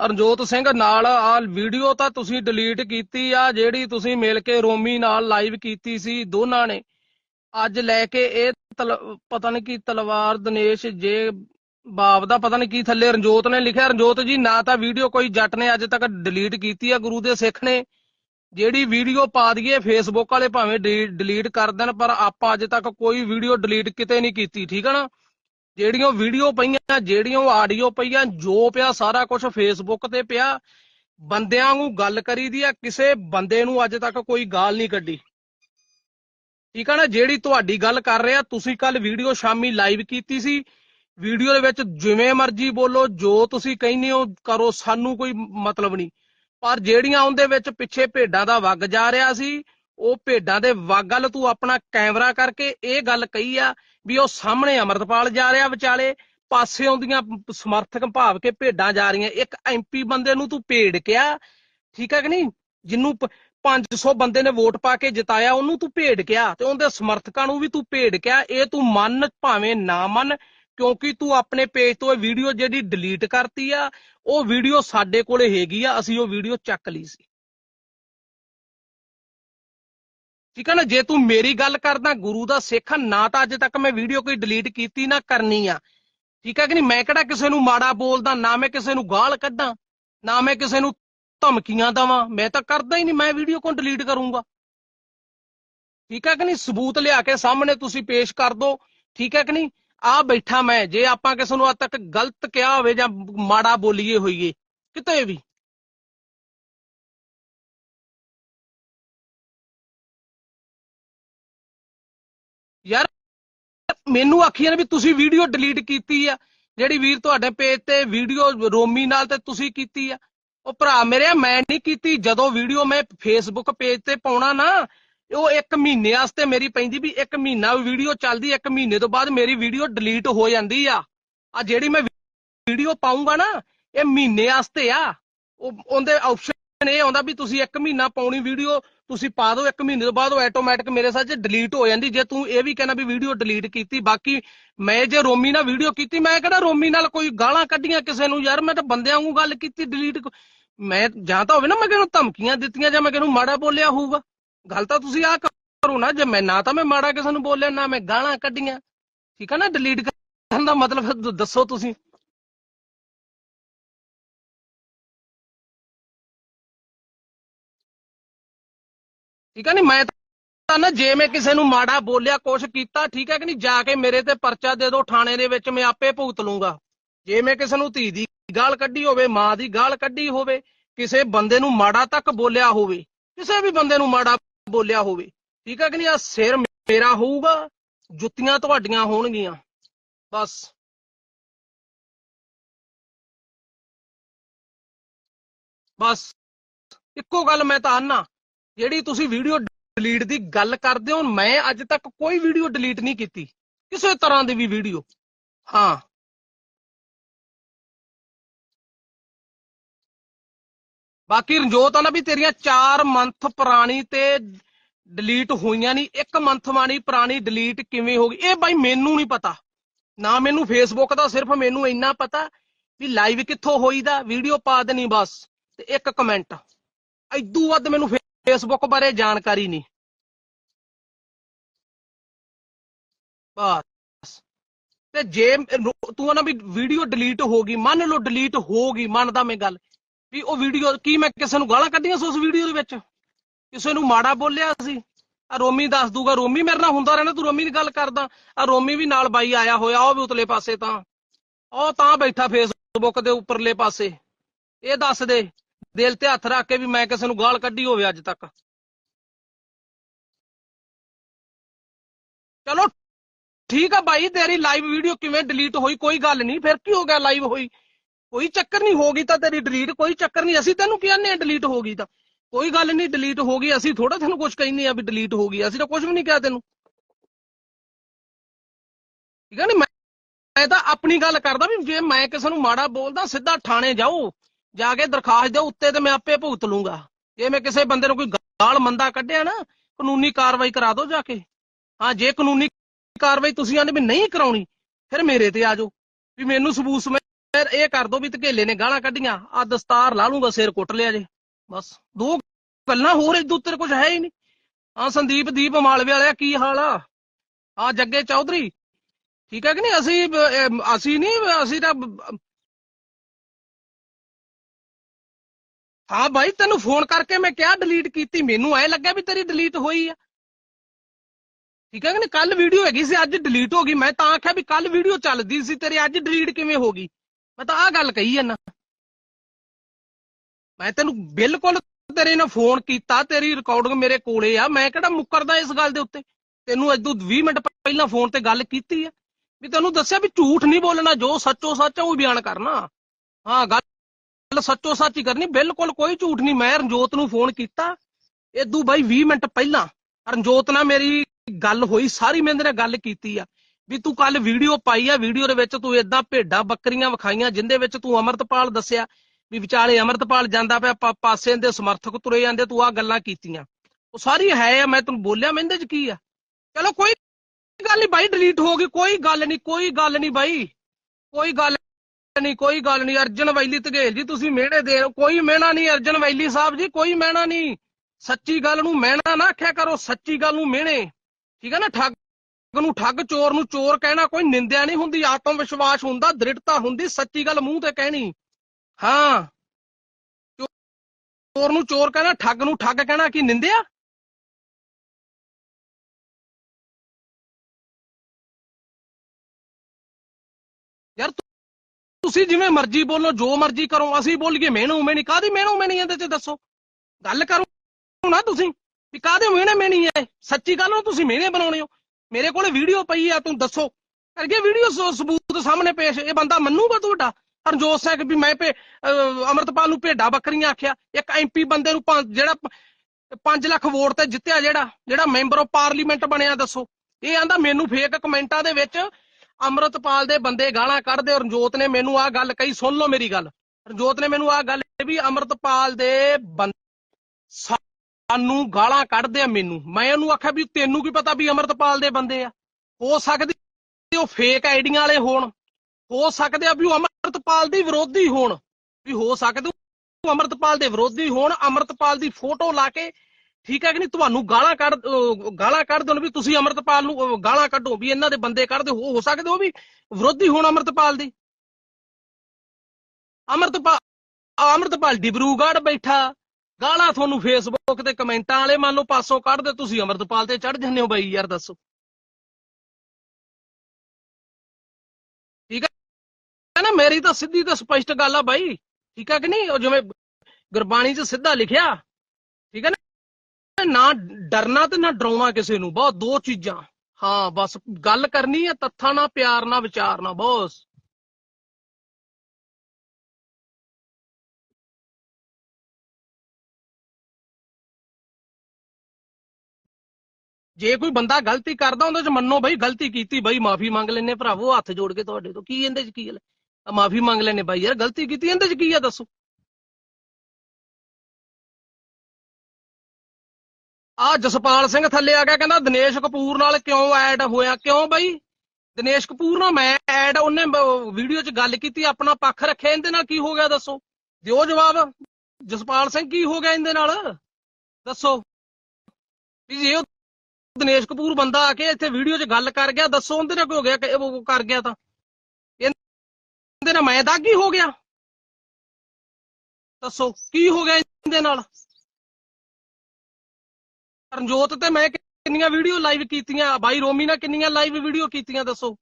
ਰਣਜੋਤ ਸਿੰਘ ਨਾਲ ਆ ਵੀਡੀਓ ਤਾਂ ਤੁਸੀਂ ਡਿਲੀਟ ਕੀਤੀ ਆ, ਜਿਹੜੀ ਤੁਸੀਂ ਮਿਲ ਕੇ ਰੋਮੀ ਨਾਲ ਲਾਈਵ ਕੀਤੀ ਸੀ ਦੋਨਾਂ ਨੇ। ਅੱਜ ਲੈ ਕੇ ਇਹ ਪਤਾ ਨਹੀਂ ਕੀ ਤਲਵਾਰ ਦਿਨੇਸ਼ ਜੇ ਬਾਪ ਦਾ ਪਤਾ ਨਹੀਂ ਕੀ ਥੱਲੇ ਰਣਜੋਤ ਨੇ ਲਿਖਿਆ। ਰਣਜੋਤ ਜੀ, ਨਾ ਤਾਂ ਵੀਡੀਓ ਕੋਈ ਜੱਟ ਨੇ ਅੱਜ ਤੱਕ ਡਿਲੀਟ ਕੀਤੀ ਆ, ਗੁਰੂ ਦੇ ਸਿੱਖ ਨੇ। ਜਿਹੜੀ ਵੀਡੀਓ ਪਾ ਦਈਏ ਫੇਸਬੁੱਕ ਵਾਲੇ ਭਾਵੇਂ ਡਿਲੀਟ ਕਰ ਦੇਣ, ਪਰ ਆਪਾਂ ਅੱਜ ਤੱਕ ਕੋਈ ਵੀਡੀਓ ਡਿਲੀਟ ਕਿਤੇ ਨਹੀਂ ਕੀਤੀ, ਠੀਕ ਹੈ ਨਾ? ਜਿਹੜੀਆਂ ਵੀਡੀਓ ਪਈਆਂ, ਜਿਹੜੀਆਂ ਆਡੀਓ ਪਈਆਂ, ਜੋ ਪਿਆ ਸਾਰਾ ਕੁਝ ਫੇਸਬੁੱਕ ਤੇ ਪਿਆ। ਬੰਦਿਆਂ ਨੂੰ ਗੱਲ ਕਰੀਦੀ ਆ, ਕਿਸੇ ਬੰਦੇ ਨੂੰ ਅੱਜ ਤੱਕ ਕੋਈ ਗਾਲ ਨਹੀਂ ਕੱਢੀ। ਠੀਕ ਆ ਨਾ? ਜਿਹੜੀ ਤੁਹਾਡੀ ਗੱਲ ਕਰ ਰਿਹਾ, ਤੁਸੀਂ ਕੱਲ ਵੀਡੀਓ ਸ਼ਾਮੀ ਲਾਈਵ ਕੀਤੀ ਸੀ। ਵੀਡੀਓ ਦੇ ਵਿੱਚ ਜਿਵੇਂ ਮਰਜ਼ੀ ਬੋਲੋ, ਜੋ ਤੁਸੀਂ ਕਹਿੰਦੇ ਹੋ, ਕਰੋ, ਸਾਨੂੰ ਕੋਈ ਮਤਲਬ ਨਹੀਂ। ਪਰ ਜਿਹੜੀਆਂ ਉਹਦੇ ਵਿੱਚ ਪਿੱਛੇ ਭੇਡਾਂ ਦਾ ਵਗ ਜਾ ਰਿਹਾ ਸੀ, ਉਹ ਭੇਡਾਂ ਦੇ ਵਗ ਵੱਲ ਤੂੰ ਆਪਣਾ ਕੈਮਰਾ ਕਰਕੇ ਇਹ ਗੱਲ ਕਹੀ ਆ ਵੀ ਉਹ ਸਾਹਮਣੇ ਅਮਰਤਪਾਲ ਜਾ ਰਿਹਾ ਵਿਚਾਲੇ, ਪਾਸੇ ਆਉਂਦੀਆਂ ਸਮਰਥਕ ਭਾਵ ਕੇ ਭੇਡਾਂ ਜਾ ਰਹੀਆਂ। ਇੱਕ ਐਮਪੀ ਬੰਦੇ ਨੂੰ ਤੂੰ ਭੇਡ ਕਿਹਾ ਠੀਕ ਹੈ ਕਿ ਨਹੀਂ? ਜਿੰਨੂੰ ਪ- 500 ਬੰਦੇ ਨੇ ਵੋਟ ਪਾ ਕੇ ਜਿਤਾਇਆ, ਉਹਨੂੰ ਤੂੰ ਭੇਡ ਕਿਹਾ ਤੇ ਉਹਦੇ ਸਮਰਥਕਾਂ ਨੂੰ ਵੀ ਤੂੰ ਭੇਡ ਕਿਹਾ ਇਹ ਤੂੰ ਮੰਨ ਭਾਵੇਂ ਨਾ ਮੰਨ, ਕਿਉਂਕਿ ਤੂੰ ਆਪਣੇ ਪੇਜ ਤੋਂ ਇਹ ਵੀਡੀਓ ਜਿਹੜੀ ਡਿਲੀਟ ਕਰਤੀ ਆ, ਉਹ ਵੀਡੀਓ ਸਾਡੇ ਕੋਲੇ ਹੈਗੀ ਆ, ਅਸੀਂ ਉਹ ਵੀਡੀਓ ਚੱਕ ਲਈ ਸੀ। ਠੀਕ ਹੈ ਨਾ, ਜੇ ਤੂੰ ਮੇਰੀ ਗੱਲ ਕਰਦਾ, ਗੁਰੂ ਦਾ ਸਿੱਖ ਨਾ ਤਾਂ ਅੱਜ ਤੱਕ ਮੈਂ ਵੀਡੀਓ ਕੋਈ ਡਿਲੀਟ ਕੀਤੀ ਨਾ ਕਰਨੀ ਆ। ਠੀਕ ਹੈ ਕਿ ਨਹੀਂ? ਮੈਂ ਕਿਹੜਾ ਕਿਸੇ ਨੂੰ ਮਾੜਾ ਬੋਲਦਾ, ਨਾ ਮੈਂ ਕਿਸੇ ਨੂੰ ਗਾਲ ਕੱਢਾਂ, ਨਾ ਮੈਂ ਕਿਸੇ ਨੂੰ ਧਮਕੀਆਂ ਦਵਾਂ। ਮੈਂ ਤਾਂ ਕਰਦਾ ਹੀ ਨਹੀਂ, ਮੈਂ ਵੀਡੀਓ ਕੋਲ ਡਿਲੀਟ ਕਰੂੰਗਾ? ਠੀਕ ਹੈ ਕਿ ਨਹੀਂ? ਸਬੂਤ ਲਿਆ ਕੇ ਸਾਹਮਣੇ ਤੁਸੀਂ ਪੇਸ਼ ਕਰ ਦਿਓ ਠੀਕ ਹੈ ਕਿ ਨਹੀਂ? ਆ ਬੈਠਾ ਮੈਂ, ਜੇ ਆਪਾਂ ਕਿਸੇ ਨੂੰ ਅੱਜ ਤੱਕ ਗਲਤ ਕਿਹਾ ਹੋਵੇ ਜਾਂ ਮਾੜਾ ਬੋਲੀਏ ਹੋਈਏ, ਕਿਤੇ ਵੀ। ਯਾਰ, ਮੈਨੂੰ ਆਖੀਆਂ ਨੇ ਵੀ ਤੁਸੀਂ ਵੀਡੀਓ ਡਿਲੀਟ ਕੀਤੀ ਆ, ਜਿਹੜੀ ਵੀਰ ਤੁਹਾਡੇ ਪੇਜ ਤੇ ਵੀਡੀਓ ਰੋਮੀ ਨਾਲ ਤੇ ਤੁਸੀਂ ਕੀਤੀ ਆ। ਉਹ ਭਰਾ ਮੇਰੇ, ਮੈਂ ਨਹੀਂ ਕੀਤੀ, ਜਦੋਂ ਵੀਡੀਓ ਮੈਂ ਫੇਸਬੁੱਕ ਪੇਜ ਤੇ ਪਾਉਣਾ ਨਾ, ਉਹ ਇੱਕ ਮਹੀਨੇ ਵਾਸਤੇ ਮੇਰੀ ਪੈਂਦੀ ਵੀ ਇੱਕ ਮਹੀਨਾ ਵੀਡੀਓ ਚੱਲਦੀ, ਇੱਕ ਮਹੀਨੇ ਤੋਂ ਬਾਅਦ ਮੇਰੀ ਵੀਡੀਓ ਡਿਲੀਟ ਹੋ ਜਾਂਦੀ ਆ। ਆ ਜਿਹੜੀ ਮੈਂ ਵੀਡੀਓ ਪਾਉਂਗਾ ਨਾ, ਇਹ ਮਹੀਨੇ ਵਾਸਤੇ ਆ। ਉਹ, ਉਹਦੇ ਆਪਸ਼ਨ ਇਹ ਆਉਂਦਾ ਵੀ ਤੁਸੀਂ ਇੱਕ ਮਹੀਨਾ ਪਾਉਣੀ ਵੀਡੀਓ, ਤੁਸੀਂ ਪਾ ਦਿਓ, ਇੱਕ ਮਹੀਨੇ ਤੋਂ ਬਾਅਦ ਉਹ ਆਟੋਮੈਟਿਕ ਮੇਰੇ ਸਾਹ 'ਚ ਡਿਲੀਟ ਹੋ ਜਾਂਦੀ। ਜੇ ਤੂੰ ਇਹ ਵੀ ਕਹਿਣਾ ਵੀ ਵੀਡੀਓ ਡਿਲੀਟ ਕੀਤੀ, ਬਾਕੀ ਮੈਂ ਜੇ ਰੋਮੀ ਨਾਲ ਵੀਡੀਓ ਕੀਤੀ, ਮੈਂ ਕਿਹੜਾ ਰੋਮੀ ਨਾਲ ਕੋਈ ਗਾਲਾਂ ਕੱਢੀਆਂ ਕਿਸੇ ਨੂੰ? ਯਾਰ ਮੈਂ ਤਾਂ ਬੰਦਿਆਂ ਵਾਂਗੂ ਗੱਲ ਕੀਤੀ ਡਿਲੀਟ ਮੈਂ ਜਾਂ ਤਾਂ ਹੋਵੇ ਨਾ ਮੈਂ ਕਿਹਨੂੰ ਧਮਕੀਆਂ ਦਿੱਤੀਆਂ ਜਾਂ ਮੈਂ ਕਿਹਨੂੰ ਮਾੜਾ ਬੋਲਿਆ ਹੋਊਗਾ। ਗੱਲ ਤਾਂ ਤੁਸੀਂ ਆ ਕਰੋ ਨਾ, ਜੇ ਮੈਂ ਨਾ ਤਾਂ ਮੈਂ ਮਾੜਾ ਕਿਸੇ ਨੂੰ ਬੋਲਿਆ, ਨਾ ਮੈਂ ਗਾਲਾਂ ਕੱਢੀਆਂ। ਠੀਕ ਆ ਨਾ? ਡਿਲੀਟ ਕਰਨ ਦਾ ਮਤਲਬ ਦੱਸੋ ਤੁਸੀਂ। ਠੀਕ ਹੈ ਨਹੀਂ ਮੈਂ ਤਾਂ ਨਾ ਜੇ ਮੈਂ ਕਿਸੇ ਨੂੰ ਮਾੜਾ ਬੋਲਿਆ, ਕੁਛ ਕੀਤਾ, ਠੀਕ ਹੈ ਕਿ ਨਹੀਂ ਜਾ ਕੇ ਮੇਰੇ ਤੇ ਪਰਚਾ ਦੇ ਦਿਓ ਥਾਣੇ ਦੇ ਵਿੱਚ ਮੈਂ ਆਪੇ ਭੁਗਤ ਲੂੰਗਾ। ਜੇ ਮੈਂ ਕਿਸੇ ਨੂੰ ਧੀ ਦੀ ਗਾਲ ਕੱਢੀ ਹੋਵੇ, ਮਾਂ ਦੀ ਗਾਲ ਕੱਢੀ ਹੋਵੇ, ਕਿਸੇ ਬੰਦੇ ਨੂੰ ਮਾੜਾ ਤੱਕ ਬੋਲਿਆ ਹੋਵੇ, ਕਿਸੇ ਵੀ ਬੰਦੇ ਨੂੰ ਮਾੜਾ ਬੋਲਿਆ ਹੋਵੇ, ਠੀਕ ਹੈ ਕਿ ਨਹੀਂ ਆ ਸਿਰ ਮੇਰਾ ਹੋਊਗਾ, ਜੁੱਤੀਆਂ ਤੁਹਾਡੀਆਂ ਹੋਣਗੀਆਂ, ਬਸ। ਬਸ। ਇੱਕੋ ਗੱਲ ਮੈਂ ਤਾਂ ਆਨਾ ਜਿਹੜੀ ਤੁਸੀਂ ਵੀਡੀਓ ਡਿਲੀਟ ਦੀ ਗੱਲ ਕਰਦੇ ਹੋ, ਮੈਂ ਅੱਜ ਤੱਕ ਕੋਈ ਵੀਡੀਓ ਡਿਲੀਟ ਨਹੀਂ ਕੀਤੀ। ਕਿਸੇ ਤਰ੍ਹਾਂ ਦੀ ਵੀ ਵੀਡੀਓ ਹਾਂ। ਬਾਕੀ ਰਣਜੋਤ ਆ ਨਾ ਵੀ ਤੇਰੀਆਂ 4 ਮੰਥ ਪੁਰਾਣੀ ਤੇ ਡਿਲੀਟ ਹੋਈਆਂ ਨਹੀਂ। ਇੱਕ ਮੰਥ ਮਾਣੀ ਪੁਰਾਣੀ ਡਿਲੀਟ ਕਿਵੇਂ ਹੋ ਗਈ? ਇਹ ਬਾਈ ਮੈਨੂੰ ਨਹੀਂ ਪਤਾ। ਨਾ ਮੈਨੂੰ ਫੇਸਬੁੱਕ ਦਾ, ਸਿਰਫ ਮੈਨੂੰ ਇੰਨਾ ਪਤਾ ਵੀ ਲਾਈਵ ਕਿੱਥੋਂ ਹੋਈ ਦਾ ਵੀਡੀਓ ਪਾ ਦੇਣੀ ਬਸ। ਤੇ ਇੱਕ ਕਮੈਂਟ ਐਦੂ ਵੱਧ ਮੈਨੂੰ ਫੇਸਬੁੱਕ ਬਾਰੇ ਜਾਣਕਾਰੀ ਨਹੀਂ। ਬਸ। ਤੇ ਜੇ ਤੂੰ ਨਾ ਵੀ ਵੀਡੀਓ ਡਿਲੀਟ ਹੋ ਗਈ, ਮੰਨ ਲਓ ਡਿਲੀਟ ਹੋ ਗਈ, ਮੰਨਦਾ ਮੈਂ ਗੱਲ। ਵੀ ਉਹ ਵੀਡੀਓ ਕੀ ਮੈਂ ਕਿਸੇ ਨੂੰ ਗਾਲਾਂ ਕੱਢੀਆਂ ਉਸ ਵੀਡੀਓ ਦੇ ਵਿੱਚ? ਕਿਸੇ ਨੂੰ ਮਾੜਾ ਬੋਲਿਆ ਸੀ? ਆ ਰੋਮੀ ਦੱਸ ਦੂਗਾ, ਰੋਮੀ ਮੇਰੇ ਨਾਲ ਹੁੰਦਾ ਰਹਿਣਾ ਤੂੰ ਰੋਮੀ ਦੀ ਗੱਲ ਕਰਦਾ। ਆ ਰੋਮੀ ਵੀ ਨਾਲ ਬਾਈ ਆਇਆ ਹੋਇਆ, ਉਹ ਵੀ ਉਤਲੇ ਪਾਸੇ ਤਾਂ। ਉਹ ਤਾਂ ਬੈਠਾ ਫੇਸਬੁੱਕ ਦੇ ਉੱਪਰਲੇ ਪਾਸੇ। ਇਹ ਦੱਸ ਦੇ। ਦਿਲ ਤੇ ਹੱਥ ਰੱਖ ਕੇ ਵੀ ਮੈਂ ਕਿਸੇ ਨੂੰ ਗਾਲ ਕੱਢੀ ਹੋਵੇ ਅੱਜ ਤੱਕ। ਚਲੋ ਠੀਕ ਆ ਬਾਈ, ਤੇਰੀ ਲਾਈਵ ਵੀਡੀਓ ਕਿਵੇਂ ਡਿਲੀਟ ਹੋਈ ਕੋਈ ਗੱਲ ਨਹੀਂ, ਫਿਰ ਕੀ ਹੋ ਗਿਆ ਲਾਈਵ ਹੋਈ? ਕੋਈ ਚੱਕਰ ਨਹੀਂ, ਹੋ ਗਈ ਤਾਂ ਤੇਰੀ ਡਿਲੀਟ ਕੋਈ ਚੱਕਰ ਨਹੀਂ, ਅਸੀਂ ਤੈਨੂੰ ਕਹਿੰਦੇ ਆ ਡਿਲੀਟ ਹੋ ਗਈ ਤਾਂ? ਕੋਈ ਗੱਲ ਨਹੀਂ ਡਿਲੀਟ ਹੋ ਗਈ, ਅਸੀਂ ਥੋੜਾ ਤੈਨੂੰ ਕੁਝ ਕਹਿੰਦੇ ਆ ਵੀ ਡਿਲੀਟ ਹੋ ਗਈ, ਅਸੀਂ ਤਾਂ ਕੁਝ ਵੀ ਨਹੀਂ ਕਿਹਾ ਤੈਨੂੰ। ਠੀਕ ਆ ਨਹੀਂ ਮੈਂ ਤਾਂ ਆਪਣੀ ਗੱਲ ਕਰਦਾ ਵੀ ਜੇ ਮੈਂ ਕਿਸੇ ਨੂੰ ਮਾੜਾ ਬੋਲਦਾ, ਸਿੱਧਾ ਥਾਣੇ ਜਾਓ। ਜਾ ਕੇ ਦਰਖਾਸਤ ਦਿਓ ਉੱਤੇ ਤੇ ਮੈਂ ਆਪੇ ਭੁਗਤ ਲੂੰਗਾ। ਜੇ ਮੈਂ ਕਿਸੇ ਬੰਦੇ ਨੂੰ ਕੋਈ ਗਾਲ ਮੰਦਾ ਕੱਢਿਆ ਨਾ, ਕਾਨੂੰਨੀ ਕਾਰਵਾਈ ਕਰਾ ਦਿਓ ਜਾ ਕੇ। ਹਾਂ, ਜੇ ਕਾਨੂੰਨੀ ਕਾਰਵਾਈ ਤੁਸੀਂ ਆਂਦੇ ਵੀ ਨਹੀਂ ਕਰਾਉਣੀ, ਫਿਰ ਮੇਰੇ ਤੇ ਆ ਜਾਓ। ਵੀ ਮੈਨੂੰ ਸਬੂਤ ਸਮਝ ਇਹ ਕਰ ਦੋ ਵੀ ਧਕੇਲੇ ਨੇ ਗਾਲਾਂ ਕੱਢੀਆਂ ਆ ਦਸਤਾਰ ਲਾ ਲੂੰਗਾ, ਸਿਰ ਕੁੱਟ ਲਿਆ ਜੇ। ਬਸ, ਦੋ ਗੱਲਾਂ ਹੋਰ ਇਦੋਂ ਉੱਤੇ ਕੁਝ ਹੈ ਹੀ ਨਹੀਂ। ਆ ਸੰਦੀਪ ਦੀਪ ਮਾਲਵੇ ਵਾਲਿਆ, ਕੀ ਹਾਲ ਆ? ਆ ਜੱਗੇ ਚੌਧਰੀ, ਠੀਕ ਹੈ ਕਿ ਨਹੀਂ? ਅਸੀਂ ਅਸੀਂ ਨਹੀਂ, ਅਸੀਂ ਤਾਂ ਹਾਂ ਬਾਈ, ਤੈਨੂੰ ਫੋਨ ਕਰਕੇ ਮੈਂ ਕਿਹਾ ਡਿਲੀਟ ਕੀਤੀ, ਮੈਨੂੰ ਐ ਲੱਗਿਆ ਵੀ ਤੇਰੀ ਡਿਲੀਟ ਹੋਈ ਆ। ਠੀਕ ਹੈ ਕਿ ਨਹੀਂ? ਕੱਲ ਵੀਡੀਓ ਹੈਗੀ ਸੀ, ਅੱਜ ਡਿਲੀਟ ਹੋ ਗਈ। ਮੈਂ ਤਾਂ ਆਖਿਆ ਵੀ ਕੱਲ ਵੀਡੀਓ ਚੱਲਦੀ ਸੀ, ਤੇਰੀ ਅੱਜ ਡਿਲੀਟ ਕਿਵੇਂ ਹੋ ਗਈ? ਮੈਂ ਤਾਂ ਆਹ ਗੱਲ ਕਹੀ ਹੈ ਨਾ। ਮੈਂ ਤੈਨੂੰ ਬਿਲਕੁਲ ਤੇਰੇ ਨਾਲ ਫੋਨ ਕੀਤਾ, ਤੇਰੀ ਰਿਕਾਰਡਿੰਗ ਮੇਰੇ ਕੋਲੇ ਆ। ਮੈਂ ਕਿਹੜਾ ਮੁੱਕਰਦਾ ਇਸ ਗੱਲ ਦੇ ਉੱਤੇ? ਤੈਨੂੰ ਇਦੋਂ 20 ਮਿੰਟ ਪਹਿਲਾਂ ਫੋਨ ਤੇ ਗੱਲ ਕੀਤੀ ਆ। ਵੀ ਤੈਨੂੰ ਦੱਸਿਆ ਵੀ ਝੂਠ ਨਹੀਂ ਬੋਲਣਾ, ਜੋ ਸੱਚੋ ਸੱਚ ਉਹ ਬਿਆਨ ਕਰਨਾ। ਹਾਂ, ਗੱਲ ਗੱਲ ਸੱਚੋ ਸੱਚ ਹੀ ਕਰਨੀ, ਬਿਲਕੁਲ ਕੋਈ ਝੂਠ ਨਹੀਂ। ਮੈਂ ਰਣਜੋਤ ਨੂੰ ਫੋਨ ਕੀਤਾ। ਇਦੋਂ ਬਾਈ 20 ਮਿੰਟ ਪਹਿਲਾਂ ਰਣਜੋਤ ਨਾਲ ਮੇਰੀ ਗੱਲ ਹੋਈ, ਸਾਰੀ ਮੈਂ ਇਹਦੇ ਨਾਲ ਗੱਲ ਕੀਤੀ ਆ। ਵੀ ਤੂੰ ਕੱਲ ਵੀਡੀਓ ਪਾਈ ਆ, ਵੀਡੀਓ ਦੇ ਵਿੱਚ ਤੂੰ ਇਦਾਂ ਭੇਡਾਂ ਬੱਕਰੀਆਂ ਵਿਖਾਈਆਂ, ਜਿੰਦੇ ਵਿੱਚ ਤੂੰ ਅਮਰਤਪਾਲ ਦੱਸਿਆ ਵੀ ਵਿਚਾਲੇ ਅਮਰਤਪਾਲ ਜਾਂਦਾ ਪਿਆ ਪਾਸੇ ਦੇ ਸਮਰਥਕ ਤੁਰੇ ਜਾਂਦੇ, ਤੂੰ ਆ ਗੱਲਾਂ ਕੀਤੀਆਂ। ਉਹ ਸਾਰੀ ਹੈ ਮੈਂ ਤੈਨੂੰ ਬੋਲਿਆ, ਮੈਂ ਇਹਦੇ ਚ ਕੀ ਆ? ਚਲੋ ਕੋਈ ਗੱਲ ਨਹੀਂ ਬਾਈ ਡਿਲੀਟ ਹੋ ਗਈ, ਕੋਈ ਗੱਲ ਨਹੀਂ, ਕੋਈ ਗੱਲ ਨਹੀਂ ਬਾਈ। ਕੋਈ ਗੱਲ ਨਹੀਂ, ਕੋਈ ਗੱਲ ਨਹੀਂ, ਅਰਜਨ ਵੈਲੀ ਤਗੇਲ ਜੀ, ਤੁਸੀਂ ਮਿਹਣੇ ਦੇ ਕੋਈ ਮਿਹਣਾ ਨਹੀਂ, ਅਰਜਨ ਵੈਲੀ ਸਾਹਿਬ ਜੀ, ਕੋਈ ਮਿਹਣਾ ਨਹੀਂ। ਸੱਚੀ ਗੱਲ ਨੂੰ ਮਿਹਣਾ ਨਾ ਆਖਿਆ ਕਰੋ, ਸੱਚੀ ਗੱਲ ਨੂੰ ਮਿਹਣੇ। ਠੀਕ ਹੈ ਨਾ, ਠੱਗ ਨੂੰ ਠੱਗ, ਚੋਰ ਨੂੰ ਚੋਰ ਕਹਿਣਾ ਕੋਈ ਨਿੰਦਿਆ ਨਹੀਂ ਹੁੰਦੀ, ਆਤਮ ਵਿਸ਼ਵਾਸ ਹੁੰਦਾ, ਦ੍ਰਿੜਤਾ ਹੁੰਦੀ, ਸੱਚੀ ਗੱਲ ਮੂੰਹ ਤੇ ਕਹਿਣੀ। ਹਾਂ। ਚੋਰ ਨੂੰ ਚੋਰ ਕਹਿਣਾ, ਠੱਗ ਨੂੰ ਠੱਗ ਕਹਿਣਾ ਕੀ, ਨਿੰਦਿਆ? ਤੁਸੀਂ ਜਿਵੇਂ ਮਰਜ਼ੀ ਬੋਲੋ, ਜੋ ਮਰਜ਼ੀ ਕਰੋ, ਅਸੀਂ ਬੋਲੀਏ, ਮਿਹਣੂ ਮੈਣੀ ਕਾਦੀ ਮਿਹਣੂ ਮੈਣੀ ਇਹਦੇ ਚ, ਦੱਸੋ। ਗੱਲ ਕਰੋ ਨਾ ਤੁਸੀਂ, ਵੀ ਕਾਦੇ ਮਿਹਣੇ ਮੈਣੀ ਹੈ ਸੱਚੀ ਗੱਲ ਨੂੰ ਤੁਸੀਂ ਮਿਹਣੇ ਬਣਾਉਣੇ ਹੋ। ਮੇਰੇ ਕੋਲੇ ਵੀਡੀਓ ਪਈ ਆ, ਤੂੰ ਦੱਸੋ। ਕਰਕੇ ਵੀਡੀਓ ਸਬੂਤ ਸਾਹਮਣੇ ਪੇਸ਼, ਇਹ ਬੰਦਾ ਮੰਨੂਗਾ ਤੁਹਾਡਾ? ਹਰਜੋਤ ਸਿੰਘ ਵੀ ਮੈਂ ਭੇ ਅਮਰਤਪਾਲ ਨੂੰ ਭੇਡਾ ਬੱਕਰੀਆਂ ਆਖਿਆ। ਇੱਕ ਐਮਪੀ ਬੰਦੇ ਨੂੰ ਪੰਜ- ਜਿਹੜਾ 5 ਲੱਖ ਵੋਟ ਤੇ ਜਿੱਤਿਆ ਜਿਹੜਾ ਜਿਹੜਾ ਮੈਂਬਰ ਆਫ ਪਾਰਲੀਮੈਂਟ ਬਣਿਆ, ਦੱਸੋ। ਇਹ ਆਂਦਾ ਮੈਨੂੰ ਫੇਕ ਕਮੈਂਟਾਂ ਦੇ ਵਿੱਚ ਅਮਰਤਪਾਲ ਦੇ ਬੰਦੇ ਗਾਲਾਂ ਕੱਢਦੇ ਰਣਜੋਤ ਨੇ ਮੈਨੂੰ ਆਹ ਗੱਲ ਕਹੀ, ਸੁਣ ਲਓ ਮੇਰੀ ਗੱਲ। ਰਣਜੋਤ ਨੇ ਮੈਨੂੰ ਆਹ ਗੱਲ ਵੀ ਅਮਰਤਪਾਲ ਦੇ ਬੰਦੇ ਸਾਨੂੰ ਗਾਲਾਂ ਕੱਢਦੇ ਆ ਮੈਨੂੰ। ਮੈਂ ਉਹਨੂੰ ਆਖਿਆ ਵੀ ਤੈਨੂੰ ਕੀ ਪਤਾ ਵੀ ਅਮਰਤਪਾਲ ਦੇ ਬੰਦੇ ਆ? ਹੋ ਸਕਦੀ ਉਹ ਫੇਕ ਆਈਡੀਆਂ ਵਾਲੇ ਹੋਣ। ਹੋ ਸਕਦੇ ਆ ਵੀ ਉਹ ਅਮਰਤਪਾਲ ਦੇ ਵਿਰੋਧੀ ਹੋਣ। ਵੀ ਹੋ ਸਕਦੇ ਉਹ ਅਮਰਤਪਾਲ ਦੇ ਵਿਰੋਧੀ ਹੋਣ, ਅਮਰਤਪਾਲ ਦੀ ਫੋਟੋ ਲਾ ਕੇ ਠੀਕ ਹੈ ਕਿ ਨਹੀਂ? ਤੁਹਾਨੂੰ ਗਾਲਾਂ ਕੱਢ ਗਾਲਾਂ ਕੱਢ ਦੇਣ ਵੀ ਤੁਸੀਂ ਅਮਰਤਪਾਲ ਨੂੰ ਗਾਲਾਂ ਕੱਢੋ ਵੀ ਇਹਨਾਂ ਦੇ ਬੰਦੇ ਕੱਢਦੇ ਹੋ ਹੋ ਸਕਦੇ ਹੋ ਵੀ ਵਿਰੋਧੀ ਹੋਣ ਅਮਰਤਪਾਲ ਦੀ? ਅਮਰਤਪਾਲ ਅਮਰਤਪਾਲ ਡਿਬਰੂਗੜ੍ਹ ਬੈਠਾ, ਗਾਲਾਂ ਤੁਹਾਨੂੰ ਫੇਸਬੁੱਕ ਤੇ ਕਮੈਂਟਾਂ ਵਾਲੇ ਮੰਨ ਲਓ ਪਾਸੋਂ ਕੱਢਦੇ, ਤੁਸੀਂ ਅਮਰਤਪਾਲ ਤੇ ਚੜ ਜਾਂਦੇ ਹੋ ਬਾਈ ਯਾਰ ਦੱਸੋ। ਠੀਕ ਹੈ ਨਾ? ਮੇਰੀ ਤਾਂ ਸਿੱਧੀ ਤੇ ਸਪਸ਼ਟ ਗੱਲ ਆ ਬਾਈ। ਠੀਕ ਹੈ ਕਿ ਨਹੀਂ? ਉਹ ਜਿਵੇਂ ਗੁਰਬਾਣੀ 'ਚ ਸਿੱਧਾ ਲਿਖਿਆ। ਠੀਕ ਹੈ ਨਾ? ਨਾ ਡਰਨਾ ਤੇ ਨਾ ਡਰਾਉਣਾ ਕਿਸੇ ਨੂੰ, ਬਹੁਤ ਦੋ ਚੀਜ਼ਾਂ। ਹਾਂ, ਬਸ ਗੱਲ ਕਰਨੀ ਹੈ ਤੱਥਾਂ ਨਾਲ, ਪਿਆਰ ਨਾਲ ਵਿਚਾਰਨਾ ਬਸ। ਜੇ ਕੋਈ ਬੰਦਾ ਗਲਤੀ ਕਰਦਾ ਉਹਦੇ ਚ ਮੰਨੋ ਬਈ, ਗਲਤੀ ਕੀਤੀ ਬਈ, ਮਾਫੀ ਮੰਗ ਲੈਨੇ ਭਰਾਵੋ ਹੱਥ ਜੋੜ ਕੇ ਤੁਹਾਡੇ ਤੋਂ, ਕੀ ਇਹਦੇ ਚ ਕੀ ਹੈ? ਮਾਫੀ ਮੰਗ ਲੈਨੇ ਬਾਈ ਯਾਰ, ਗਲਤੀ ਕੀਤੀ, ਇਹਦੇ ਚ ਕੀ ਆ, ਦੱਸੋ। ਆ ਜਸਪਾਲ ਸਿੰਘ ਥੱਲੇ ਆ ਗਿਆ, ਕਹਿੰਦਾ ਦਿਨੇਸ਼ ਕਪੂਰ ਨਾਲ ਕਿਉਂ ਐਡ ਹੋਇਆ? ਕਿਉਂ ਬਈ? ਦਿਨੇਸ਼ ਕਪੂਰ ਨਾਲ ਮੈਂ ਐਡ, ਉਹਨੇ ਵੀਡੀਓ 'ਚ ਗੱਲ ਕੀਤੀ, ਆਪਣਾ ਪੱਖ ਰੱਖਿਆ, ਇਹਦੇ ਨਾਲ ਕੀ ਹੋ ਗਿਆ ਦੱਸੋ? ਦਿਓ ਜਵਾਬ। ਜਸਪਾਲ ਸਿੰਘ ਕੀ ਹੋ ਗਿਆ ਇਹਦੇ ਨਾਲ? ਦੱਸੋ। ਵੀ ਜੇ ਉਹ ਦਿਨੇਸ਼ ਕਪੂਰ ਬੰਦਾ ਆ ਕੇ ਇੱਥੇ ਵੀਡੀਓ 'ਚ ਗੱਲ ਕਰ ਗਿਆ, ਦੱਸੋ ਉਹਦੇ ਨਾਲ ਕੀ ਹੋ ਗਿਆ ਉਹ ਕਰ ਗਿਆ ਤਾਂ? ਇਹਦੇ ਨਾਲ ਮੈਂ ਦਾਗੀ ਹੋ ਗਿਆ? ਦੱਸੋ, ਕੀ ਹੋ ਗਿਆ ਇਹਦੇ ਨਾਲ? ਰਣਜੋਤ ਤੇ ਮੈਂ ਕਿੰਨੀਆਂ ਵੀਡੀਓ ਲਾਈਵ ਕੀਤੀਆਂ? ਬਾਈ ਰੋਮੀ ਨਾਲ ਕਿੰਨੀਆਂ ਲਾਈਵ ਵੀਡੀਓ ਕੀਤੀਆਂ ਦੱਸੋ?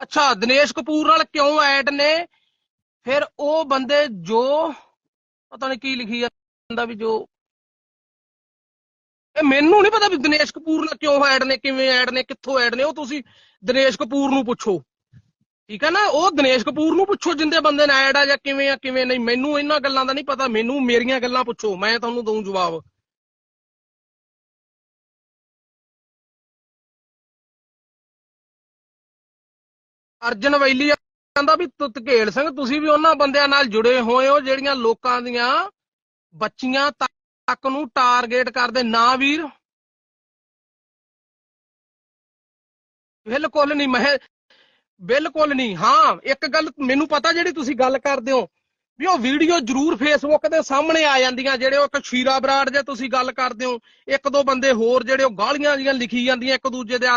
ਅੱਛਾ, ਦਿਨੇਸ਼ ਕਪੂਰ ਨਾਲ ਕਿਉਂ ਐਡ ਨੇ? ਫਿਰ ਉਹ ਬੰਦੇ ਜੋ, ਪਤਾ ਨਹੀਂ ਕੀ ਲਿਖੀ ਜਾਂਦਾ ਵੀ ਜੋ। ਇਹ ਮੈਨੂੰ ਨਹੀਂ ਪਤਾ ਵੀ ਦਿਨੇਸ਼ ਕਪੂਰ ਨਾਲ ਕਿਉਂ ਐਡ ਨੇ, ਕਿਵੇਂ ਐਡ ਨੇ, ਕਿੱਥੋਂ ਐਡ ਨੇ, ਉਹ ਤੁਸੀਂ ਦਿਨੇਸ਼ ਕਪੂਰ ਨੂੰ ਪੁੱਛੋ। ਠੀਕ ਹੈ ਨਾ, ਉਹ ਦਿਨੇਸ਼ ਕਪੂਰ ਨੂੰ ਪੁੱਛੋ ਜਿੰਦੇ ਬੰਦੇ ਨੇ ਐਡ ਆ ਜਾਂ ਕਿਵੇਂ ਆ, ਕਿਵੇਂ ਨਹੀਂ। ਮੈਨੂੰ ਇਹਨਾਂ ਗੱਲਾਂ ਦਾ ਨਹੀਂ ਪਤਾ, ਮੈਨੂੰ ਮੇਰੀਆਂ ਗੱਲਾਂ ਪੁੱਛੋ, ਮੈਂ ਤੁਹਾਨੂੰ ਦਊ ਜਵਾਬ। ਅਰਜਨ ਵੈਲੀ ਕਹਿੰਦਾ ਵੀ ਤਤਕੇਲ ਸਿੰਘ, ਤੁਸੀਂ ਵੀ ਉਹਨਾਂ ਬੰਦਿਆਂ ਨਾਲ ਜੁੜੇ ਹੋਏ ਹੋ ਜਿਹੜੀਆਂ ਲੋਕਾਂ ਦੀਆਂ ਬੱਚੀਆਂ ਤੱਕ ਨੂੰ ਟਾਰਗੇਟ ਕਰਦੇ। ਨਾ ਵੀਰ। ਬਿਲਕੁਲ ਨਹੀਂ ਮੈਂ ਬਿਲਕੁਲ ਨਹੀਂ। ਹਾਂ, ਇੱਕ ਗੱਲ ਮੈਨੂੰ ਪਤਾ ਜਿਹੜੀ ਤੁਸੀਂ ਗੱਲ ਕਰਦੇ ਹੋ, ਵੀ ਉਹ ਵੀਡੀਓ ਜ਼ਰੂਰ ਫੇਸਬੁੱਕ ਦੇ ਸਾਹਮਣੇ ਆ ਜਾਂਦੀਆਂ, ਜਿਹੜੇ ਉਹ ਇੱਕ ਸ਼ੀਰਾ ਬਰਾੜ ਜੇ ਤੁਸੀਂ ਗੱਲ ਕਰਦੇ ਹੋ, ਇੱਕ ਦੋ ਬੰਦੇ ਹੋਰ ਜਿਹੜੇ ਉਹ ਗਾਲੀਆਂ ਜੀਆਂ ਲਿਖੀ ਜਾਂਦੀਆਂ, ਇੱਕ ਦੂਜੇ ਦੇ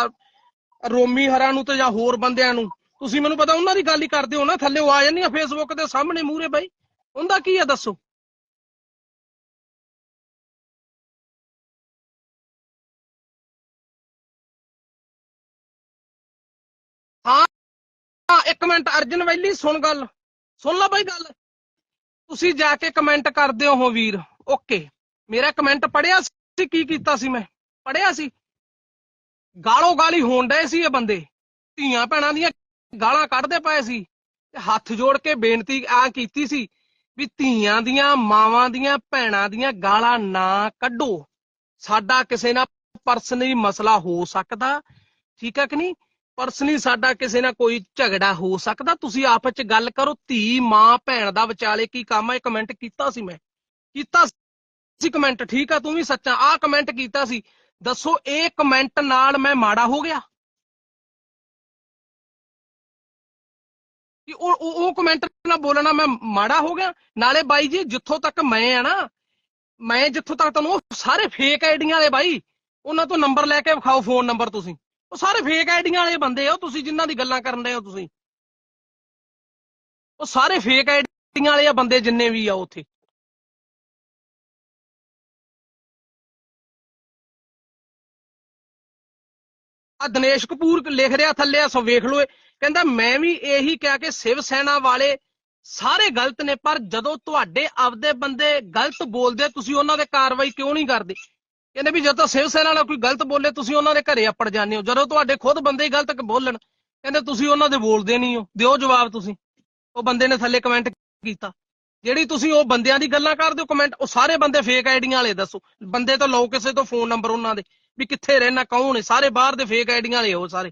ਰੋਮੀ ਹਰਾਂ ਨੂੰ ਤੇ ਜਾਂ ਹੋਰ ਬੰਦਿਆਂ ਨੂੰ। ਤੁਸੀਂ ਮੈਨੂੰ ਪਤਾ ਉਹਨਾਂ ਦੀ ਗੱਲ ਹੀ ਕਰਦੇ ਹੋ ਨਾ, ਥੱਲੇ ਉਹ ਆ ਜਾਂਦੀਆਂ ਫੇਸਬੁੱਕ ਦੇ ਸਾਹਮਣੇ ਮੂਹਰੇ ਬਾਈ। ਉਹਦਾ ਕੀ ਆ ਦੱਸੋ? ਹਾਂ। ਹਾਂ ਇੱਕ ਮਿੰਟ ਅਰਜਨ ਵੈਲੀ, ਸੁਣ ਗੱਲ। ਸੁਣ ਲੈ ਬਾਈ ਗੱਲ। ਤੁਸੀਂ ਜਾ ਕੇ ਕਮੈਂਟ ਕਰਦੇ ਹੋ ਵੀਰ। ਓਕੇ ਮੇਰਾ ਕਮੈਂਟ ਪੜਿਆ ਸੀ, ਕੀ ਕੀਤਾ ਸੀ ਮੈਂ? ਪੜਿਆ ਸੀ। ਗਾਲੋ ਗਾਲੀ ਹੋਣ ਡਏ ਸੀ ਇਹ ਬੰਦੇ। ਧੀਆਂ ਭੈਣਾਂ ਦੀਆਂ ਗਾਲਾਂ ਕੱਢਦੇ ਪਏ ਸੀ। ਤੇ ਹੱਥ ਜੋੜ ਕੇ ਬੇਨਤੀ ਆ ਕੀਤੀ ਸੀ ਵੀ ਧੀਆਂ ਦੀਆਂ, ਮਾਵਾਂ ਦੀਆਂ, ਭੈਣਾਂ ਦੀਆਂ ਗਾਲਾਂ ਨਾ ਕੱਢੋ। ਸਾਡਾ ਕਿਸੇ ਨਾਲ ਪਰਸਨਲੀ ਮਸਲਾ ਹੋ ਸਕਦਾ। ਠੀਕ ਹੈ ਕਿ ਨਹੀਂ? ਪਰਸਨਲੀ ਸਾਡਾ ਕਿਸੇ ਨਾਲ ਕੋਈ ਝਗੜਾ ਹੋ ਸਕਦਾ? ਤੁਸੀਂ ਆਪਸ ਚ ਗੱਲ ਕਰੋ, ਧੀ, ਮਾਂ, ਭੈਣ ਦਾ ਵਿਚਾਲੇ ਕੀ ਕੰਮ ਹੈ ਕਮੈਂਟ ਕੀਤਾ ਸੀ ਮੈਂ। ਕੀਤਾ ਸੀ ਕਮੈਂਟ ਠੀਕ ਆ, ਤੂੰ ਵੀ ਸੱਚਾ। ਆ ਕਮੈਂਟ ਕੀਤਾ ਸੀ। ਦੱਸੋ, ਇਹ ਕਮੈਂਟ ਨਾਲ ਮੈਂ ਮਾੜਾ ਹੋ ਗਿਆ? ਕਿ ਉਹ ਉਹ ਕਮੈਂਟ ਨਾਲ ਬੋਲਣਾ ਮੈਂ ਮਾੜਾ ਹੋ ਗਿਆ? ਨਾਲੇ ਬਾਈ ਜੀ, ਜਿੱਥੋਂ ਤੱਕ ਮੈਂ ਆ ਨਾ, ਮੈਂ ਜਿੱਥੋਂ ਤੱਕ ਤੁਹਾਨੂੰ, ਉਹ ਸਾਰੇ ਫੇਕ ਆਈਡੀਆਂ ਵਾਲੇ ਬਾਈ। ਉਹਨਾਂ ਤੋਂ ਨੰਬਰ ਲੈ ਕੇ ਵਿਖਾਓ ਫੋਨ ਨੰਬਰ ਤੁਸੀਂ। ਉਹ ਸਾਰੇ ਫੇਕ ਆਈਡੀਆਂ ਵਾਲੇ ਬੰਦੇ ਆ, ਉਹ ਤੁਸੀਂ ਜਿਨ੍ਹਾਂ ਦੀ ਗੱਲਾਂ ਕਰਨ ਦੇ ਹੋ ਤੁਸੀਂ। ਉਹ ਸਾਰੇ ਫੇਕ ਆਈਡੀਆਂ ਵਾਲੇ ਆ ਬੰਦੇ ਜਿੰਨੇ ਵੀ ਆ ਉੱਥੇ। ਆ ਦਿਨੇਸ਼ ਕਪੂਰ ਲਿਖ ਰਿਹਾ ਥੱਲੇ ਆ ਸੋ ਵੇਖ ਲਓ ਕਹਿੰਦਾ, ਮੈਂ ਵੀ ਇਹੀ ਕਿਹਾ ਕਿ ਸ਼ਿਵ ਸੈਨਾ ਵਾਲੇ ਸਾਰੇ ਗਲਤ ਨੇ, ਪਰ ਜਦੋਂ ਤੁਹਾਡੇ ਆਪਦੇ ਬੰਦੇ ਗਲਤ ਬੋਲਦੇ, ਤੁਸੀਂ ਉਹਨਾਂ ਦੇ ਕਾਰਵਾਈ ਕਿਉਂ ਨਹੀਂ ਕਰਦੇ? ਕਹਿੰਦੇ ਵੀ ਜਦੋਂ ਸ਼ਿਵ ਸੈਨਾ ਨਾਲ ਕੋਈ ਗਲਤ ਬੋਲੇ, ਤੁਸੀਂ ਉਹਨਾਂ ਦੇ ਘਰੇ ਅੱਪੜ ਜਾਂਦੇ ਹੋ। ਜਦੋਂ ਤੁਹਾਡੇ ਖੁਦ ਬੰਦੇ ਹੀ ਗਲਤ ਬੋਲਣ, ਕਹਿੰਦੇ ਤੁਸੀਂ ਉਹਨਾਂ ਦੇ ਬੋਲਦੇ ਨਹੀਂ ਹੋ। ਦਿਓ ਜਵਾਬ ਤੁਸੀਂ। ਉਹ ਬੰਦੇ ਨੇ ਥੱਲੇ ਕਮੈਂਟ ਕੀਤਾ। ਜਿਹੜੀ ਤੁਸੀਂ ਉਹ ਬੰਦਿਆਂ ਦੀ ਗੱਲਾਂ ਕਰਦੇ ਹੋ ਕਮੈਂਟ ਉਹ ਸਾਰੇ ਬੰਦੇ ਫੇਕ ਆਈਡੀਆਂ ਵਾਲੇ ਦੱਸੋ। ਬੰਦੇ ਤਾਂ ਲਓ ਕਿਸੇ ਤੋਂ ਫੋਨ ਨੰਬਰ ਉਹਨਾਂ ਦੇ। ਵੀ ਕਿੱਥੇ ਰਹਿਣਾ, ਕੌਣ ਹੈ? ਸਾਰੇ ਬਾਹਰ ਦੇ ਫੇਕ ਆਈਡੀਆਂ ਵਾਲੇ ਹੋ ਸਾਰੇ।